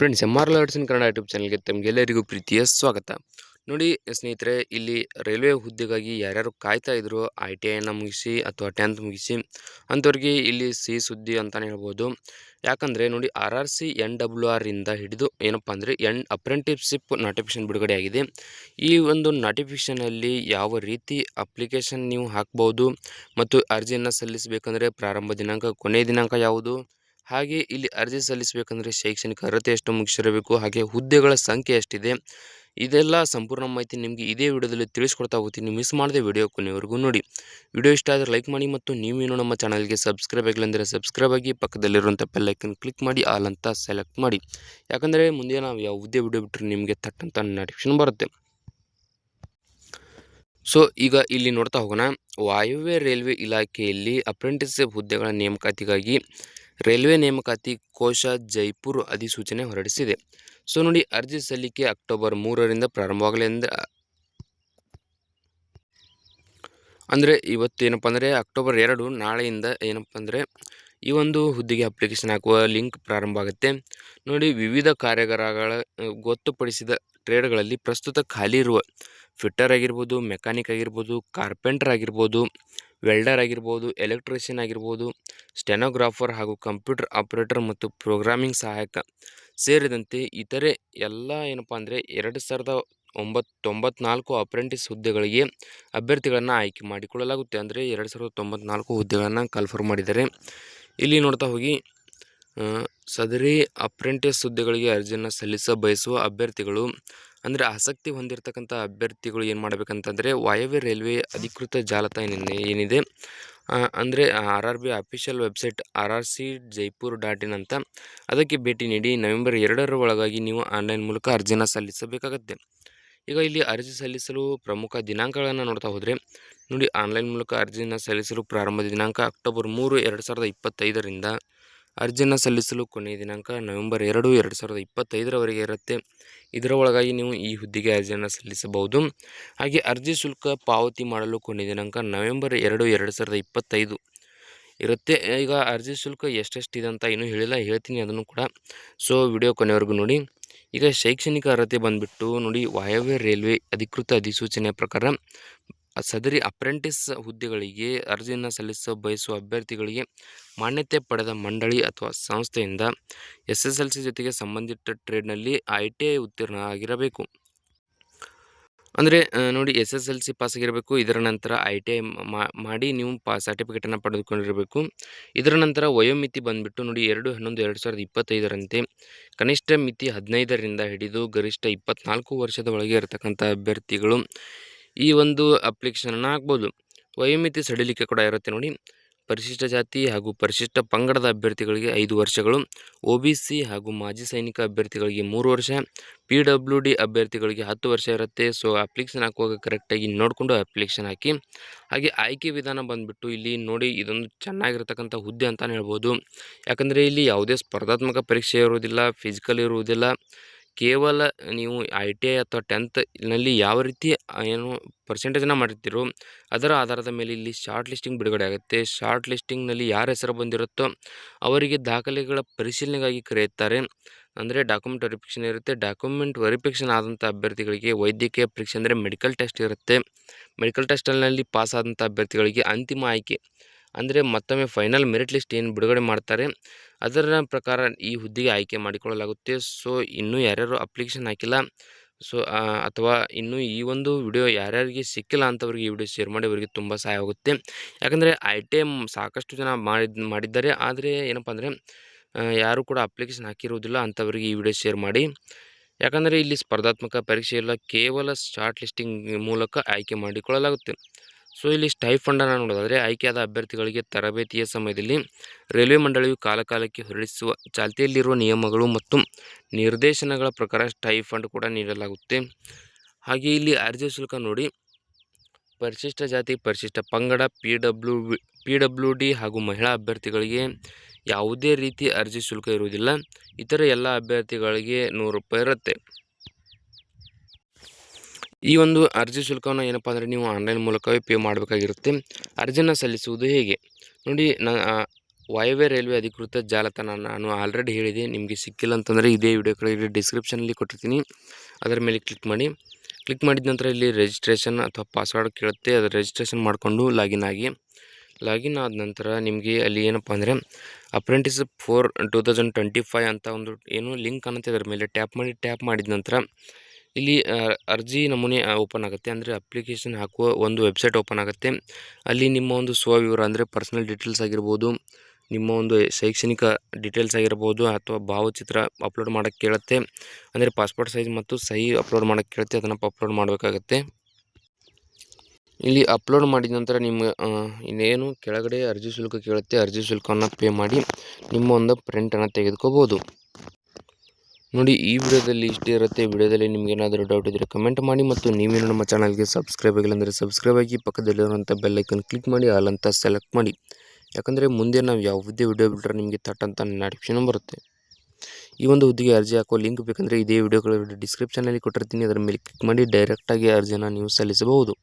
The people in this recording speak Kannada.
ಫ್ರೆಂಡ್ಸ್ ಎಂ ಆರ್ ಲಾಡ್ಸನ್ ಕನ್ನಡ ಯೂಟ್ಯೂಬ್ ಚಾನಲ್ಗೆ ತಮಗೆಲ್ಲರಿಗೂ ಪ್ರೀತಿಯ ಸ್ವಾಗತ. ನೋಡಿ, ಸ್ನೇಹಿತರೆ, ಇಲ್ಲಿ ರೈಲ್ವೆ ಹುದ್ದೆಗಾಗಿ ಯಾರ್ಯಾರು ಕಾಯ್ತಾ ಇದ್ರು ಐ ಟಿ ಐನ ಮುಗಿಸಿ ಅಥವಾ ಟೆಂತ್ ಮುಗಿಸಿ, ಅಂಥವ್ರಿಗೆ ಇಲ್ಲಿ ಸಿ ಸುದ್ದಿ ಅಂತಲೇ ಹೇಳ್ಬೋದು. ಯಾಕಂದರೆ, ನೋಡಿ R R C N W ಆರಿಂದ ಹಿಡಿದು ಏನಪ್ಪ ಅಂದರೆ ಎನ್ ಅಪ್ರೆಂಟಿಪ್ಶಿಪ್ ನೋಟಿಫಿಕೇಶನ್ ಬಿಡುಗಡೆ ಆಗಿದೆ. ಈ ಒಂದು ನೋಟಿಫಿಕೇಷನಲ್ಲಿ ಯಾವ ರೀತಿ ಅಪ್ಲಿಕೇಶನ್ ನೀವು ಹಾಕ್ಬೋದು ಮತ್ತು ಅರ್ಜಿಯನ್ನು ಸಲ್ಲಿಸಬೇಕಂದ್ರೆ ಪ್ರಾರಂಭ ದಿನಾಂಕ, ಕೊನೆಯ ದಿನಾಂಕ ಯಾವುದು? ಹಾಗೆ ಇಲ್ಲಿ ಅರ್ಜಿ ಸಲ್ಲಿಸಬೇಕಂದ್ರೆ ಶೈಕ್ಷಣಿಕ ಅರ್ಹತೆ ಎಷ್ಟು ಮುಗಿಸಿರಬೇಕು, ಹಾಗೆ ಹುದ್ದೆಗಳ ಸಂಖ್ಯೆ ಎಷ್ಟಿದೆ, ಇದೆಲ್ಲ ಸಂಪೂರ್ಣ ಮಾಹಿತಿ ನಿಮಗೆ ಇದೇ ವಿಡಿಯೋದಲ್ಲಿ ತಿಳಿಸ್ಕೊಡ್ತಾ ಹೋಗ್ತೀನಿ. ಮಿಸ್ ಮಾಡದೆ ವಿಡಿಯೋ ಕೊನೆವರೆಗೂ ನೋಡಿ. ವಿಡಿಯೋ ಇಷ್ಟ ಆದರೆ ಲೈಕ್ ಮಾಡಿ ಮತ್ತು ನೀವೇನು ನಮ್ಮ ಚಾನಲ್ಗೆ ಸಬ್ಸ್ಕ್ರೈಬ್ ಆಗಿಲ್ಲ ಅಂದರೆ ಸಬ್ಸ್ಕ್ರೈಬ್ ಆಗಿ ಪಕ್ಕದಲ್ಲಿರುವಂಥ ಬೆಲ್ಲೈಕನ್ ಕ್ಲಿಕ್ ಮಾಡಿ ಆಲ್ ಅಂತ ಸೆಲೆಕ್ಟ್ ಮಾಡಿ. ಯಾಕಂದರೆ ಮುಂದೆ ನಾವು ಯಾವ ಹುದ್ದೆ ವಿಡಿಯೋ ಬಿಟ್ಟರೆ ನಿಮಗೆ ತಟ್ಟಂತ ನೋಟಿಫಿಕೇಶನ್ ಬರುತ್ತೆ. ಸೊ ಈಗ ಇಲ್ಲಿ ನೋಡ್ತಾ ಹೋಗೋಣ. ವಾಯುವ್ಯ ರೈಲ್ವೆ ಇಲಾಖೆಯಲ್ಲಿ ಅಪ್ರೆಂಟಿಸ್ಶಿಪ್ ಹುದ್ದೆಗಳ ನೇಮಕಾತಿಗಾಗಿ ರೈಲ್ವೆ ನೇಮಕಾತಿ ಕೋಶ ಜೈಪುರ್ ಅಧಿಸೂಚನೆ ಹೊರಡಿಸಿದೆ. ಸೊ, ನೋಡಿ, ಅರ್ಜಿ ಸಲ್ಲಿಕೆ ಅಕ್ಟೋಬರ್ ಮೂರರಿಂದ ಪ್ರಾರಂಭವಾಗಲಿ ಅಂದರೆ ಅಂದರೆ ಇವತ್ತು ಏನಪ್ಪ ಅಂದರೆ ಅಕ್ಟೋಬರ್ ಎರಡು ನಾಳೆಯಿಂದ ಏನಪ್ಪ ಅಂದರೆ ಈ ಒಂದು ಹುದ್ದೆಗೆ ಅಪ್ಲಿಕೇಶನ್ ಹಾಕುವ ಲಿಂಕ್ ಪ್ರಾರಂಭ ಆಗುತ್ತೆ. ನೋಡಿ, ವಿವಿಧ ಕಾರ್ಯಾಗಾರಗಳ, ಗೊತ್ತುಪಡಿಸಿದ ಟ್ರೇಡ್ಗಳಲ್ಲಿ ಪ್ರಸ್ತುತ ಖಾಲಿ ಇರುವ ಫಿಟ್ಟರ್ ಆಗಿರ್ಬೋದು ಮೆಕ್ಯಾನಿಕ್ ಆಗಿರ್ಬೋದು ಕಾರ್ಪೆಂಟರ್ ಆಗಿರ್ಬೋದು ವೆಲ್ಡರ್ ಆಗಿರ್ಬೋದು, ಎಲೆಕ್ಟ್ರಿಷಿಯನ್ ಆಗಿರ್ಬೋದು, ಸ್ಟೆನೋಗ್ರಾಫರ್ ಹಾಗೂ ಕಂಪ್ಯೂಟರ್ ಆಪ್ರೇಟರ್ ಮತ್ತು ಪ್ರೋಗ್ರಾಮಿಂಗ್ ಸಹಾಯಕ ಸೇರಿದಂತೆ ಇತರೆ ಎಲ್ಲ ಏನಪ್ಪ ಅಂದರೆ ಎರಡು ಸಾವಿರದ ಒಂಬತ್ತು ತೊಂಬತ್ನಾಲ್ಕು ಅಪ್ರೆಂಟಿಸ್ ಹುದ್ದೆಗಳಿಗೆ ಅಭ್ಯರ್ಥಿಗಳನ್ನು ಆಯ್ಕೆ ಮಾಡಿಕೊಳ್ಳಲಾಗುತ್ತೆ. ಅಂದರೆ ಎರಡು ಸಾವಿರದ ತೊಂಬತ್ನಾಲ್ಕು ಹುದ್ದೆಗಳನ್ನು ಕನ್ಫರ್ಮ್ ಮಾಡಿದ್ದಾರೆ. ಇಲ್ಲಿ ನೋಡ್ತಾ ಹೋಗಿ ಸದರಿ ಅಪ್ರೆಂಟಿಸ್ ಹುದ್ದೆಗಳಿಗೆ ಅರ್ಜಿಯನ್ನು ಸಲ್ಲಿಸ ಬಯಸುವ ಅಭ್ಯರ್ಥಿಗಳು ಅಂದರೆ ಆಸಕ್ತಿ ಹೊಂದಿರತಕ್ಕಂಥ ಅಭ್ಯರ್ಥಿಗಳು ಏನು ಮಾಡಬೇಕಂತಂದರೆ, ವಾಯವ್ಯ ರೈಲ್ವೆ ಅಧಿಕೃತ ಜಾಲತಾಣ ಏನಿದೆ? ಅಂದರೆ R R B official website R R C Jaipur dot in ಅಂತ. ಅದಕ್ಕೆ ಭೇಟಿ ನೀಡಿ ನವೆಂಬರ್ ಎರಡರ ಒಳಗಾಗಿ ನೀವು ಆನ್ಲೈನ್ ಮೂಲಕ ಅರ್ಜಿನ ಸಲ್ಲಿಸಬೇಕಾಗತ್ತೆ. ಈಗ ಇಲ್ಲಿ ಅರ್ಜಿ ಸಲ್ಲಿಸಲು ಪ್ರಮುಖ ದಿನಾಂಕಗಳನ್ನು ನೋಡ್ತಾ ಹೋದರೆ, ನೋಡಿ ಆನ್ಲೈನ್ ಮೂಲಕ ಅರ್ಜಿನ ಸಲ್ಲಿಸಲು ಪ್ರಾರಂಭದ ದಿನಾಂಕ ಅಕ್ಟೋಬರ್ ಮೂರು, ಎರಡು ಸಾವಿರದ ಇಪ್ಪತ್ತೈದರಿಂದ ಅರ್ಜಿಯನ್ನು ಸಲ್ಲಿಸಲು ಕೊನೆಯ ದಿನಾಂಕ ನವೆಂಬರ್ ಎರಡು ಎರಡು ಸಾವಿರದ ಇಪ್ಪತ್ತೈದರವರೆಗೆ ಇರುತ್ತೆ. ಇದರ ಒಳಗಾಗಿ ನೀವು ಈ ಹುದ್ದೆಗೆ ಅರ್ಜಿಯನ್ನು ಸಲ್ಲಿಸಬಹುದು. ಹಾಗೆ ಅರ್ಜಿ ಶುಲ್ಕ ಪಾವತಿ ಮಾಡಲು ಕೊನೆಯ ದಿನಾಂಕ ನವೆಂಬರ್ ಎರಡು ಎರಡು ಸಾವಿರದ ಇಪ್ಪತ್ತೈದು ಇರುತ್ತೆ. ಈಗ ಅರ್ಜಿ ಶುಲ್ಕ ಎಷ್ಟೆಷ್ಟಿದೆ ಅಂತ ಇನ್ನೂ ಹೇಳಿಲ್ಲ, ಹೇಳ್ತೀನಿ ಅದನ್ನು ಕೂಡ. ಸೊ ವಿಡಿಯೋ ಕೊನೆವರೆಗೂ ನೋಡಿ. ಈಗ ಶೈಕ್ಷಣಿಕ ಅರ್ಹತೆ ಬಂದುಬಿಟ್ಟು ನೋಡಿ ವಾಯವ್ಯ ರೈಲ್ವೆ ಅಧಿಕೃತ ಅಧಿಸೂಚನೆಯ ಪ್ರಕಾರ ಸದರಿ ಅಪ್ರೆಂಟಿಸ್ ಹುದ್ದೆಗಳಿಗೆ ಅರ್ಜಿಯನ್ನು ಸಲ್ಲಿಸ ಬಯಸುವ ಅಭ್ಯರ್ಥಿಗಳಿಗೆ ಮಾನ್ಯತೆ ಪಡೆದ ಮಂಡಳಿ ಅಥವಾ ಸಂಸ್ಥೆಯಿಂದ ಎಸ್ ಎಸ್ ಎಲ್ ಸಿ ಜೊತೆಗೆ ಸಂಬಂಧಿತ ಟ್ರೇಡ್ನಲ್ಲಿ ಐ ಟಿ ಐ ಉತ್ತೀರ್ಣ ಆಗಿರಬೇಕು ಅಂದರೆ ನೋಡಿ S S L C pass ಆಗಿರಬೇಕು ಇದರ ನಂತರ ಐ ಟಿ ಐ ಮಾಡಿ ನೀವು ಪಾ, ಸರ್ಟಿಫಿಕೇಟನ್ನು ಪಡೆದುಕೊಂಡಿರಬೇಕು. ಇದರ ನಂತರ ವಯೋಮಿತಿ ಬಂದುಬಿಟ್ಟು ನೋಡಿ ಎರಡು ಹನ್ನೊಂದು, ಎರಡು ಸಾವಿರದ ಇಪ್ಪತ್ತೈದರಂತೆ ಕನಿಷ್ಠ ಮಿತಿ ಹದಿನೈದರಿಂದ ಹಿಡಿದು ಗರಿಷ್ಠ ಇಪ್ಪತ್ತ್ನಾಲ್ಕು ವರ್ಷದ ಒಳಗೆ ಇರತಕ್ಕಂಥ ಅಭ್ಯರ್ಥಿಗಳು ಈ ಒಂದು ಅಪ್ಲಿಕೇಶನನ್ನು ಹಾಕ್ಬೋದು. ವಯೋಮಿತಿ ಸಡಿಲಿಕೆ ಕೂಡ ಇರುತ್ತೆ ನೋಡಿ. ಪರಿಶಿಷ್ಟ ಜಾತಿ ಹಾಗೂ ಪರಿಶಿಷ್ಟ ಪಂಗಡದ ಅಭ್ಯರ್ಥಿಗಳಿಗೆ ಐದು ವರ್ಷಗಳು, ಒ ಹಾಗೂ ಮಾಜಿ ಸೈನಿಕ ಅಭ್ಯರ್ಥಿಗಳಿಗೆ ಮೂರು ವರ್ಷ, ಪಿ ಡಬ್ಲ್ಯೂ ಡಿ ಅಭ್ಯರ್ಥಿಗಳಿಗೆ ಹತ್ತು ವರ್ಷ ಇರುತ್ತೆ. ಸೊ, ಅಪ್ಲಿಕೇಶನ್ ಹಾಕುವಾಗ ಕರೆಕ್ಟಾಗಿ ನೋಡಿಕೊಂಡು ಅಪ್ಲಿಕೇಶನ್ ಹಾಕಿ. ಹಾಗೆ ಆಯ್ಕೆ ವಿಧಾನ ಬಂದುಬಿಟ್ಟು ಇಲ್ಲಿ ನೋಡಿ ಇದೊಂದು ಚೆನ್ನಾಗಿರ್ತಕ್ಕಂಥ ಹುದ್ದೆ ಅಂತಲೇ ಹೇಳ್ಬೋದು. ಯಾಕಂದರೆ ಇಲ್ಲಿ ಯಾವುದೇ ಸ್ಪರ್ಧಾತ್ಮಕ ಪರೀಕ್ಷೆ ಇರುವುದಿಲ್ಲ, ಫಿಸಿಕಲ್ ಇರುವುದಿಲ್ಲ ಕೇವಲ ನೀವು ಐ ಟಿ ಐ ಅಥವಾ ಟೆಂತ್ನಲ್ಲಿ ಯಾವ ರೀತಿ ಏನು ಪರ್ಸೆಂಟೇಜನ್ನು ಮಾಡಿರ್ತೀರೋ ಅದರ ಆಧಾರದ ಮೇಲೆ ಇಲ್ಲಿ ಶಾರ್ಟ್ ಲಿಸ್ಟಿಂಗ್ ಬಿಡುಗಡೆ ಆಗುತ್ತೆ. ಶಾರ್ಟ್ ಲಿಸ್ಟಿಂಗ್ನಲ್ಲಿ ಯಾರ ಹೆಸರು ಬಂದಿರುತ್ತೋ, ಅವರಿಗೆ ದಾಖಲೆಗಳ ಪರಿಶೀಲನೆಗಾಗಿ ಕರೆಯುತ್ತಾರೆ. ಅಂದರೆ ಡಾಕ್ಯುಮೆಂಟ್ ವೆರಿಫಿಕೇಷನ್ ಇರುತ್ತೆ. ಡಾಕ್ಯುಮೆಂಟ್ ವೆರಿಫಿಕೇಷನ್ ಆದಂಥ ಅಭ್ಯರ್ಥಿಗಳಿಗೆ ವೈದ್ಯಕೀಯ ಪರೀಕ್ಷೆ ಅಂದರೆ ಮೆಡಿಕಲ್ ಟೆಸ್ಟ್ ಇರುತ್ತೆ. ಮೆಡಿಕಲ್ ಟೆಸ್ಟಲ್ಲಿ ಪಾಸ್ ಆದಂಥ ಅಭ್ಯರ್ಥಿಗಳಿಗೆ ಅಂತಿಮ ಆಯ್ಕೆ ಅಂದರೆ ಮತ್ತೊಮ್ಮೆ ಫೈನಲ್ ಮೆರಿಟ್ ಲಿಸ್ಟ್ ಏನು ಬಿಡುಗಡೆ ಮಾಡ್ತಾರೆ, ಅದರ ಪ್ರಕಾರ ಈ ಹುದ್ದೆಗೆ ಆಯ್ಕೆ ಮಾಡಿಕೊಳ್ಳಲಾಗುತ್ತೆ. ಸೊ ಇನ್ನೂ ಯಾರ್ಯಾರು ಅಪ್ಲಿಕೇಶನ್ ಹಾಕಿಲ್ಲ ಸೊ ಅಥವಾ ಇನ್ನೂ ಈ ಒಂದು ವಿಡಿಯೋ ಯಾರ್ಯಾರಿಗೆ ಸಿಕ್ಕಿಲ್ಲ ಅಂಥವ್ರಿಗೆ ಈ ವಿಡಿಯೋ ಶೇರ್ ಮಾಡಿ ಅವರಿಗೆ ತುಂಬ ಸಹಾಯ ಆಗುತ್ತೆ. ಯಾಕಂದರೆ ಐ ಟಿ ಸಾಕಷ್ಟು ಜನ ಮಾಡಿದ, ಮಾಡಿದ್ದಾರೆ. ಆದರೆ ಏನಪ್ಪ ಅಂದರೆ ಯಾರು ಕೂಡ ಅಪ್ಲಿಕೇಶನ್ ಹಾಕಿರುವುದಿಲ್ಲ ಅಂಥವರಿಗೆ ಈ ವಿಡಿಯೋ ಶೇರ್ ಮಾಡಿ. ಯಾಕಂದರೆ ಇಲ್ಲಿ ಸ್ಪರ್ಧಾತ್ಮಕ ಪರೀಕ್ಷೆ ಇಲ್ಲ ಕೇವಲ ಶಾರ್ಟ್ ಲಿಸ್ಟಿಂಗ್ ಮೂಲಕ ಆಯ್ಕೆ ಮಾಡಿಕೊಳ್ಳಲಾಗುತ್ತೆ. ಸೊ, ಇಲ್ಲಿ ಸ್ಟೈಫಂಡನ್ನು ನೋಡೋದಾದರೆ, ಆಯ್ಕೆಯಾದ ಅಭ್ಯರ್ಥಿಗಳಿಗೆ ತರಬೇತಿಯ ಸಮಯದಲ್ಲಿ ರೈಲ್ವೆ ಮಂಡಳಿಯು ಕಾಲಕಾಲಕ್ಕೆ ಹೊರಡಿಸುವ ಚಾಲ್ತಿಯಲ್ಲಿರುವ ನಿಯಮಗಳು ಮತ್ತು ನಿರ್ದೇಶನಗಳ ಪ್ರಕಾರ ಸ್ಟೈಫಂಡ್ ಕೂಡ ನೀಡಲಾಗುತ್ತೆ. ಹಾಗೆ ಇಲ್ಲಿ ಅರ್ಜಿ ಶುಲ್ಕ ನೋಡಿ, ಪರಿಶಿಷ್ಟ ಜಾತಿ, ಪರಿಶಿಷ್ಟ ಪಂಗಡ, ಪಿ ಡಬ್ಲ್ಯೂ ಹಾಗೂ ಮಹಿಳಾ ಅಭ್ಯರ್ಥಿಗಳಿಗೆ ಯಾವುದೇ ರೀತಿ ಅರ್ಜಿ ಶುಲ್ಕ ಇರುವುದಿಲ್ಲ. ಇತರ ಎಲ್ಲ ಅಭ್ಯರ್ಥಿಗಳಿಗೆ ನೂರು ರೂಪಾಯಿ ಇರುತ್ತೆ. ಈ ಒಂದು ಅರ್ಜಿ ಶುಲ್ಕವನ್ನು ಏನಪ್ಪ ಅಂದರೆ ನೀವು ಆನ್ಲೈನ್ ಮೂಲಕವೇ ಪೇ ಮಾಡಬೇಕಾಗಿರುತ್ತೆ. ಅರ್ಜಿನ ಸಲ್ಲಿಸುವುದು ಹೇಗೆ? ನೋಡಿ, ನ ವಾಯವ್ಯ ರೈಲ್ವೆ ಅಧಿಕೃತ ಜಾಲತಾಣ ನಾನು ಆಲ್ರೆಡಿ ಹೇಳಿದೆ. ನಿಮಗೆ ಸಿಕ್ಕಿಲ್ಲ ಅಂತಂದರೆ ಇದೇ ವಿಡಿಯೋ ಕೆಳಗೆ ಡಿಸ್ಕ್ರಿಪ್ಷನಲ್ಲಿ ಕೊಟ್ಟಿರ್ತೀನಿ. ಅದರ ಮೇಲೆ ಕ್ಲಿಕ್ ಮಾಡಿ. ಕ್ಲಿಕ್ ಮಾಡಿದ ನಂತರ ಇಲ್ಲಿ ರಿಜಿಸ್ಟ್ರೇಷನ್ ಅಥವಾ ಪಾಸ್ವರ್ಡ್ ಕೇಳುತ್ತೆ. ಅದು ರಿಜಿಸ್ಟ್ರೇಷನ್ ಮಾಡಿಕೊಂಡು ಲಾಗಿನ್ ಆಗಿ. ಲಾಗಿನ್ ಆದ ನಂತರ ನಿಮಗೆ ಅಲ್ಲಿ ಏನಪ್ಪ ಅಂದರೆ apprentice for two thousand twenty five ಅಂತ ಒಂದು ಏನು ಲಿಂಕ್ ಅನ್ನತ್ತೆ ಅದರ ಮೇಲೆ ಟ್ಯಾಪ್ ಮಾಡಿ ಟ್ಯಾಪ್ ಮಾಡಿದ ನಂತರ ಇಲ್ಲಿ ಅರ್ಜಿ ನಮೂನೆ ಓಪನ್ ಆಗುತ್ತೆ. ಅಂದರೆ ಅಪ್ಲಿಕೇಶನ್ ಹಾಕುವ ಒಂದು ವೆಬ್ಸೈಟ್ ಓಪನ್ ಆಗುತ್ತೆ. ಅಲ್ಲಿ ನಿಮ್ಮ ಒಂದು ಸ್ವವಿವರ ಅಂದರೆ ಪರ್ಸನಲ್ ಡೀಟೇಲ್ಸ್ ಆಗಿರ್ಬೋದು, ನಿಮ್ಮ ಒಂದು ಶೈಕ್ಷಣಿಕ ಡೀಟೇಲ್ಸ್ ಆಗಿರ್ಬೋದು, ಅಥವಾ ಭಾವಚಿತ್ರ ಅಪ್ಲೋಡ್ ಮಾಡೋಕ್ಕೆ ಕೇಳುತ್ತೆ. ಅಂದರೆ ಪಾಸ್ಪೋರ್ಟ್ ಸೈಜ್ ಮತ್ತು ಸಹಿ ಅಪ್ಲೋಡ್ ಮಾಡೋಕ್ಕೆ ಕೇಳುತ್ತೆ. ಅದನ್ನು ಅಪ್ಲೋಡ್ ಮಾಡಬೇಕಾಗತ್ತೆ. ಇಲ್ಲಿ ಅಪ್ಲೋಡ್ ಮಾಡಿದ ನಂತರ ನಿಮ್ಮ ಇನ್ನೇನು ಕೆಳಗಡೆ ಅರ್ಜಿ ಶುಲ್ಕ ಕೇಳುತ್ತೆ. ಅರ್ಜಿ ಶುಲ್ಕವನ್ನು ಪೇ ಮಾಡಿ ನಿಮ್ಮ ಒಂದು ಪ್ರಿಂಟನ್ನು ತೆಗೆದುಕೋಬೋದು. ನೋಡಿ, ಈ ವಿಡಿಯೋದಲ್ಲಿ ಇಷ್ಟೇ ಇರುತ್ತೆ. ವಿಡಿಯೋದಲ್ಲಿ ನಿಮ್ಗೆ ಏನಾದರೂ ಡೌಟ್ ಇದ್ದರೆ ಕಮೆಂಟ್ ಮಾಡಿ ಮತ್ತು ನೀವೇನು ನಮ್ಮ ಚಾನಲ್ಗೆ ಸಬ್ಸ್ಕ್ರೈಬ್ ಆಗಿಲ್ಲ ಅಂದರೆ ಸಬ್ಸ್ಕ್ರೈಬ್ ಆಗಿ ಪಕ್ಕದಲ್ಲಿರುವಂಥ ಬೆಲ್ಲೈಕನ್ ಕ್ಲಿಕ್ ಮಾಡಿ ಆಲ್ ಅಂತ ಸೆಲೆಕ್ಟ್ ಮಾಡಿ. ಯಾಕಂದರೆ ಮುಂದೆ ನಾವು ಯಾವುದೇ ವಿಡಿಯೋ ಬಿಟ್ಟರೆ ನಿಮಗೆ ತಟ್ ಅಂತ ಬರುತ್ತೆ. ಈ ಒಂದು ಹುದ್ದೆಗೆ ಅರ್ಜಿ ಹಾಕೋ ಲಿಂಕ್ ಬೇಕಂದರೆ ಇದೇ ವಿಡಿಯೋಗಳ ಡಿಸ್ಕ್ರಿಪ್ಷನಲ್ಲಿ ಕೊಟ್ಟಿರ್ತೀನಿ. ಅದರ ಮೇಲೆ ಕ್ಲಿಕ್ ಮಾಡಿ ಡೈರೆಕ್ಟಾಗಿ ಅರ್ಜಿನ ನೀವು ಸಲ್ಲಿಸಬಹುದು.